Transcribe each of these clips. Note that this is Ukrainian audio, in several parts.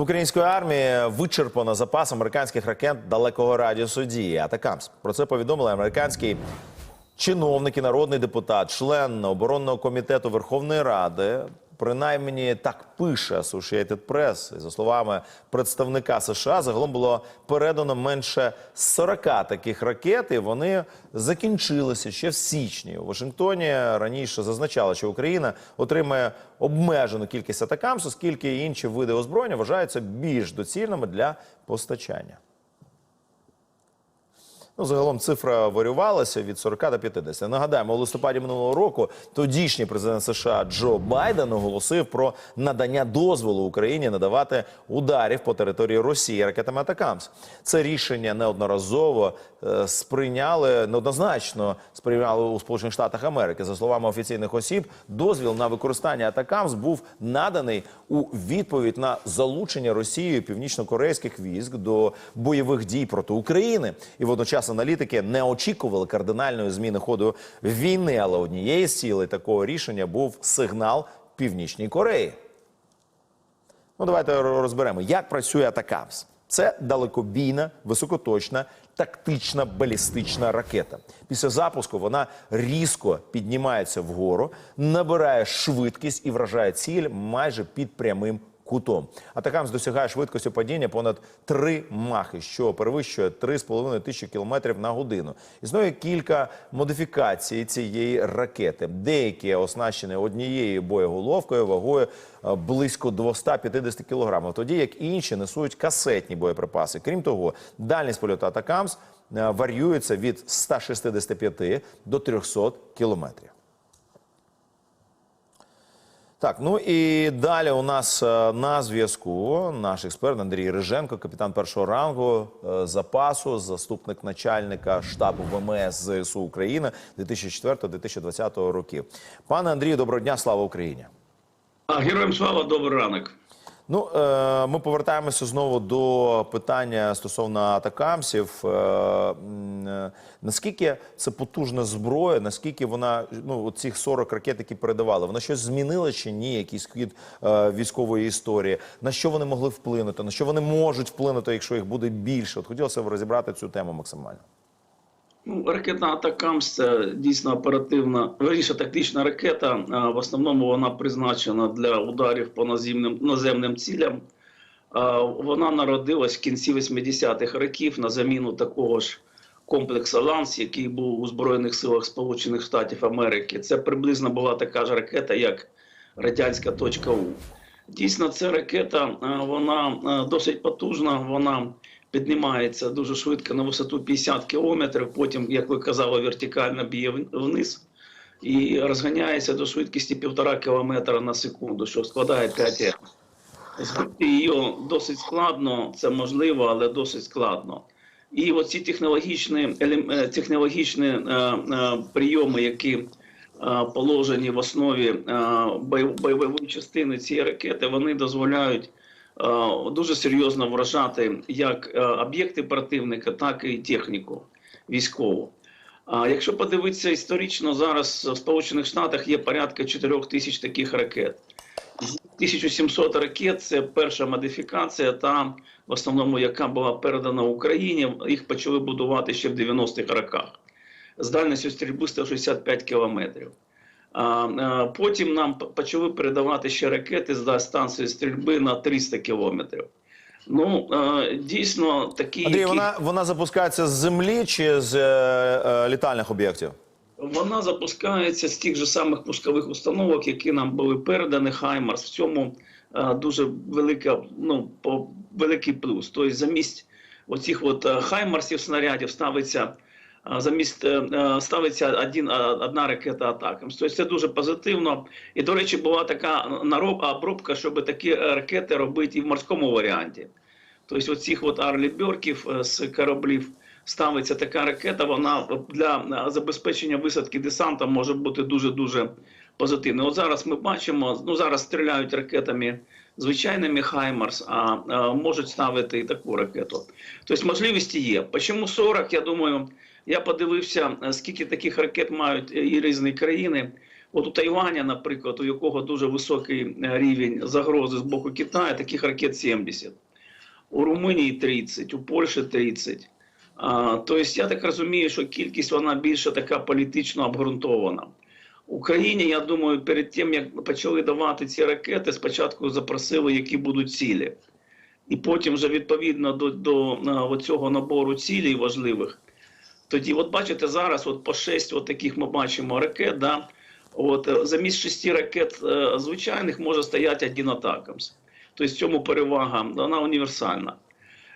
В української армії вичерпано запас американських ракет далекого радіусу дії Атакамс. Про це повідомили американський чиновник і народний депутат, член оборонного комітету Верховної Ради. Принаймні так пише Associated Press. І, За словами представника США, загалом було передано менше 40 таких ракет, і вони закінчилися ще в січні. У Вашингтоні раніше зазначали, що Україна отримає обмежену кількість атакамс, оскільки інші види озброєння вважаються більш доцільними для постачання. Ну, загалом цифра варювалася від 40 до 50. Нагадаємо, у листопаді минулого року тодішній президент США Джо Байден оголосив про надання дозволу Україні надавати ударів по території Росії ракетами Атакамс. Це рішення неодноразово е, сприйняли неоднозначно сприйняли у Сполучених Штатах Америки. За словами офіційних осіб, дозвіл на використання Атакамс був наданий у відповідь на залучення Росією північно-корейських військ до бойових дій проти України. І водночас аналітики не очікували кардинальної зміни ходу війни, але однією з цілей такого рішення був сигнал Північній Кореї. Ну, давайте розберемо, як працює Атакамс. Це далекобійна, високоточна, тактична балістична ракета. Після запуску вона різко піднімається вгору, набирає швидкість і вражає ціль майже під прямим кутом. Атакамс досягає швидкості падіння понад 3 махи, що перевищує 3,5 тисячі кілометрів на годину. Існує кілька модифікацій цієї ракети. Деякі оснащені однією боєголовкою вагою е, близько 250 кілограмів, тоді як інші несуть касетні боєприпаси. Крім того, дальність польоту Атакамс е, варіюється від 165 до 300 кілометрів. Так, ну і далі у нас е, на зв'язку наш експерт Андрій Риженко, капітан першого рангу е, запасу, заступник начальника штабу ВМС ЗСУ України 2004-2020 років. Пане Андрію, доброго дня, слава Україні! Героям слава, добрий ранок. Ну, е, ми повертаємося знову до питання стосовно атакамсів. Е, е, наскільки це потужна зброя, наскільки вона, ну, цих 40 ракет, які передавали, вона щось змінила чи ні, якийсь хід військової історії? На що вони могли вплинути? На що вони можуть вплинути, якщо їх буде більше? От хотілося б розібрати цю тему максимально. Ну, ракетна атакамс це дійсно оперативна, верніше тактична ракета. В основному вона призначена для ударів по наземним, наземним цілям. Вона народилась в кінці 80-х років на заміну такого ж комплексу Ланс, який був у Збройних силах Сполучених Штатів Америки. Це приблизно була така ж ракета, як радянська точка У. Дійсно, ця ракета вона досить потужна. Вона піднімається дуже швидко на висоту 50 кілометрів, потім, як ви казали, вертикально б'є вниз і розганяється до швидкості 1,5 км на секунду, що складає 5 Р. Збити її досить складно, це можливо, але досить складно. І оці технологічні, е, технологічні е, е, прийоми, які положені в основі бойової частини цієї ракети, вони дозволяють дуже серйозно вражати як е, об'єкти противника, так і техніку військову. А якщо подивитися історично, зараз в Сполучених Штатах є порядка 4 тисяч таких ракет. З 1700 ракет це перша модифікація, та в основному, яка була передана Україні. Їх почали будувати ще в 90-х роках з дальністю стрільби 165 кілометрів. Потім нам почали передавати ще ракети з станції стрільби на 300 кілометрів. Ну, дійсно, такі. Андрій, які- вона, вона запускається з землі чи з е, е, літальних об'єктів? Вона запускається з тих же самих пускових установок, які нам були передані Хаймарс. В цьому е, дуже велика, ну, по, великий плюс. Тобто замість оцих от е, Хаймарсів снарядів ставиться замість е, е, ставиться один, е, одна ракета атакам. Тобто це дуже позитивно. І, до речі, була така нароб, обробка, щоб такі ракети робити і в морському варіанті. Тобто, оцих от арліберків з кораблів ставиться така ракета, вона для забезпечення висадки десанта може бути дуже дуже позитивною. От зараз ми бачимо, ну зараз стріляють ракетами звичайними Хаймарс, а, можуть ставити і таку ракету. Тобто можливості є. Чому 40? Я думаю, я подивився, е, скільки таких ракет мають е, і різні країни. От у Тайвані, наприклад, у якого дуже високий е, рівень загрози з боку Китаю, таких ракет 70. У Румунії 30, у Польщі 30. А, тобто, я так розумію, що кількість вона більше така політично обґрунтована. Україні, я думаю, перед тим, як почали давати ці ракети, спочатку запросили, які будуть цілі. І потім вже відповідно до, до а, цього набору цілей важливих. Тоді, от бачите, зараз от по 6 от таких ми бачимо ракет. Да? От, е, замість 6 ракет е, звичайних може стояти один атакамс. Тобто в цьому перевага, вона універсальна.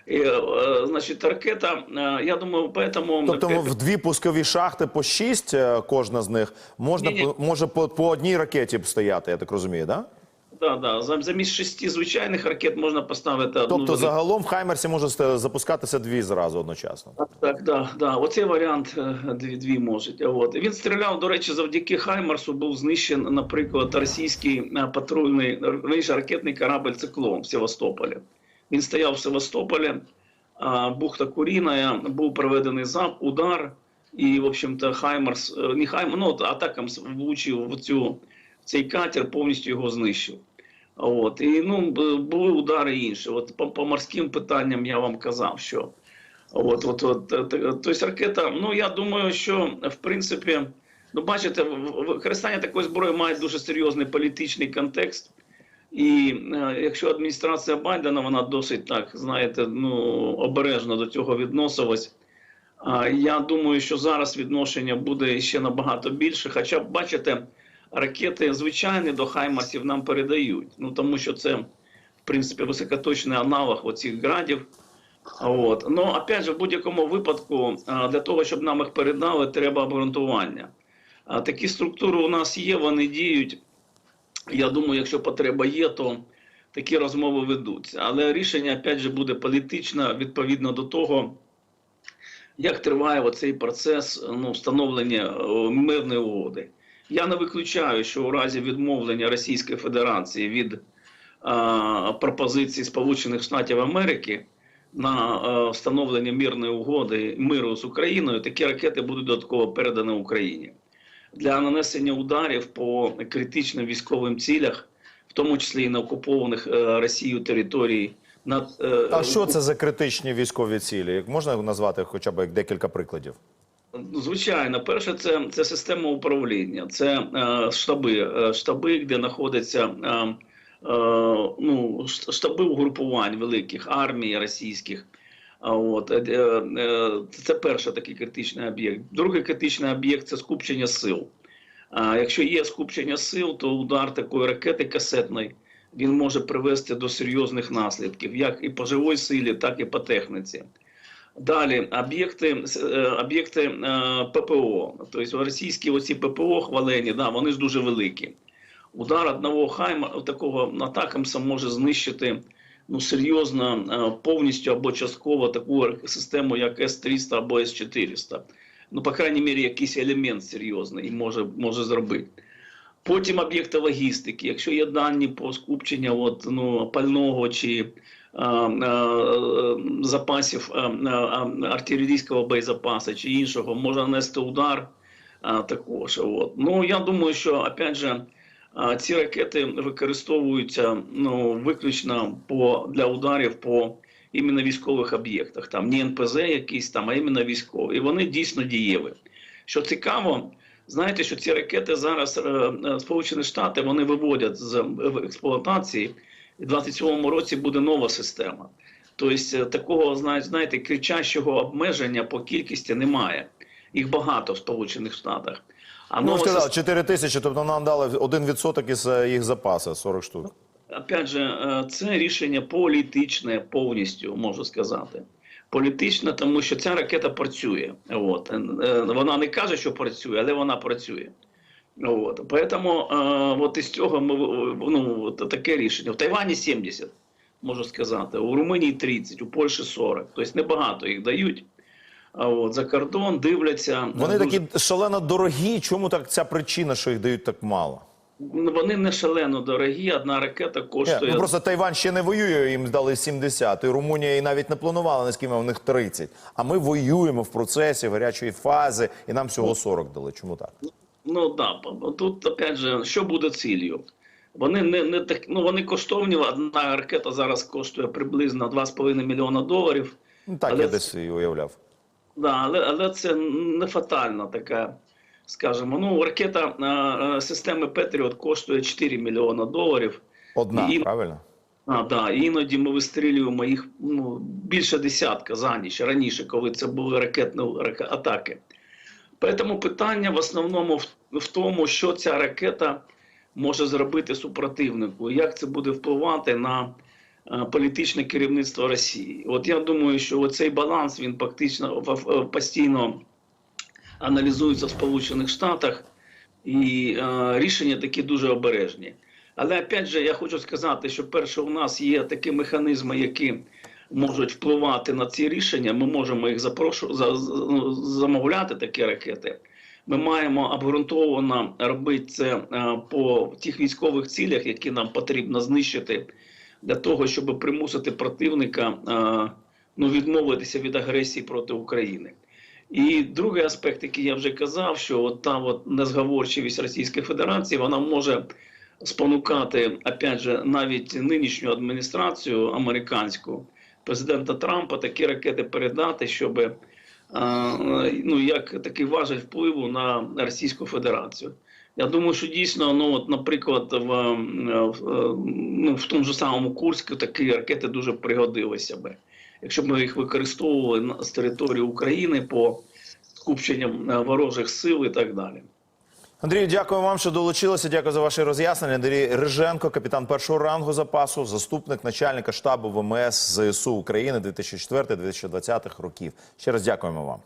І, е, значить, ракета, е, я думаю, поэтому... Тобто в дві пускові шахти по шість кожна з них можна Ні-ні. по- може по, по одній ракеті стояти, я так розумію, да? Да, да. Замість шести звичайних ракет можна поставити одну. Тобто загалом в Хаймерсі може запускатися дві зразу одночасно. Так, так, да, да. Оцей варіант е, дві, дві можуть. От. Він стріляв, до речі, завдяки Хаймарсу був знищений, наприклад, російський е, патрульний ракетний корабль Циклон в Севастополі. Він стояв в Севастополі, а, бухта Куріна, був проведений зап, удар, і, в общем-то, Хаймарс, е, не Хаймарс, ну, атакам влучив в цю цей катер, повністю його знищив. От. І ну, були удари інші. От по, по морським питанням я вам казав, що От, от, от, тобто ракета, ну я думаю, що в принципі, ну бачите, використання такої зброї має дуже серйозний політичний контекст. І е, якщо адміністрація Байдена, вона досить так, знаєте, ну обережно до цього відносилась. А я думаю, що зараз відношення буде ще набагато більше. Хоча, бачите, ракети звичайні до Хаймарсів нам передають. Ну тому що це, в принципі, високоточний аналог оцих градів. От. Ну, опять же, в будь-якому випадку, для того, щоб нам їх передали, треба обґрунтування. Такі структури у нас є, вони діють. Я думаю, якщо потреба є, то такі розмови ведуться. Але рішення, опять же, буде політичне відповідно до того, як триває оцей процес ну, встановлення е, мирної угоди. Я не виключаю, що у разі відмовлення Російської Федерації від а, пропозицій Сполучених Штатів Америки на е, встановлення мирної угоди миру з Україною, такі ракети будуть додатково передані Україні для нанесення ударів по критичним військовим цілях, в тому числі і на окупованих е, Росією території. Над, е, А що це за критичні військові цілі? Як можна назвати хоча б декілька прикладів? Звичайно, перше, це, це система управління, це е, штаби, е, штаби, де знаходяться е, е, ну, штаби угрупувань великих армій російських. От, е, е, це перший такий критичний об'єкт. Другий критичний об'єкт це скупчення сил. А якщо є скупчення сил, то удар такої ракети касетної він може привести до серйозних наслідків, як і по живій силі, так і по техніці. Далі об'єкти е, об'єкти е, ППО. Тобто російські оці ППО хвалені, да, вони ж дуже великі. Удар одного хайма такого атакамса може знищити ну, серйозно е, повністю або частково таку систему, як С-300 або С-400. Ну, по крайній мірі, якийсь елемент серйозний може, може зробити. Потім об'єкти логістики. Якщо є дані по скупченню от, ну, пального чи запасів а, а, артилерійського боєзапасу чи іншого, може нанести удар також. От. Ну, я думаю, що опять же, ці ракети використовуються ну, виключно по, для ударів по іменно військових об'єктах. Там не НПЗ якісь там, а іменно військові. І вони дійсно дієві. Що цікаво, знаєте, що ці ракети зараз е, е, Сполучені Штати вони виводять з експлуатації. І в 27-му році буде нова система. Тобто е, такого знаєте, кричащого обмеження по кількості немає. Їх багато в Сполучених Штатах. А Ну, сказав, система- 4 тисячі, тобто нам дали 1% із е, їх запасу, 40 штук. Опять же, е, це рішення політичне повністю, можу сказати. Політичне, тому що ця ракета працює. От. Вона не каже, що працює, але вона працює. От. Поэтому е, от із цього ми, ну, от таке рішення. В Тайвані 70, можу сказати, у Румунії 30, у Польщі 40. Тобто небагато їх дають. А от, за кордон дивляться. Вони дуже- такі шалено дорогі. Чому так ця причина, що їх дають так мало? Вони не шалено дорогі, одна ракета коштує. ну просто Тайвань ще не воює, їм дали 70, і Румунія і навіть не планувала, наскільки у них 30. А ми воюємо в процесі гарячої фази, і нам всього 40 дали. Чому так? Ну да, тут опять же, що буде ціллю? Вони не, не так, ну вони коштовні. Одна ракета зараз коштує приблизно 2,5 мільйона доларів. Ну, так Але я це- десь і уявляв. Да, але, але це не фатальна така, скажімо. Ну, ракета е, системи Петріот коштує 4 мільйона доларів. Одна, І- правильно? А, да, іноді ми вистрілюємо їх ну, більше десятка за ніч раніше, коли це були ракетні раке- атаки. Тому питання в основному в, тому, що ця ракета може зробити супротивнику, як це буде впливати на е, політичне керівництво Росії. От я думаю, що цей баланс він фактично постійно аналізується в Сполучених Штатах, і е, рішення такі дуже обережні. Але опять же, я хочу сказати, що перше, у нас є такі механізми, які можуть впливати на ці рішення. Ми можемо їх запрошу, за, ну, замовляти, такі ракети. Ми маємо обґрунтовано робити це е, по тих військових цілях, які нам потрібно знищити, для того, щоб примусити противника е, ну, відмовитися від агресії проти України. І другий аспект, який я вже казав, що от та от незговорчивість Російської Федерації вона може спонукати, опять же, навіть нинішню адміністрацію американську президента Трампа такі ракети передати, щоб е, ну як такий важель впливу на Російську Федерацію. Я думаю, що дійсно, ну от, наприклад, в, е, е, ну, в тому ж самому Курську такі ракети дуже пригодилися би, якщо б ми їх використовували з території України по скупченням ворожих сил і так далі. Андрію, дякую вам, що долучилися. Дякую за ваші роз'яснення. Андрій Риженко, капітан першого рангу запасу, заступник начальника штабу ВМС ЗСУ України 2004-2020 років. Ще раз дякуємо вам.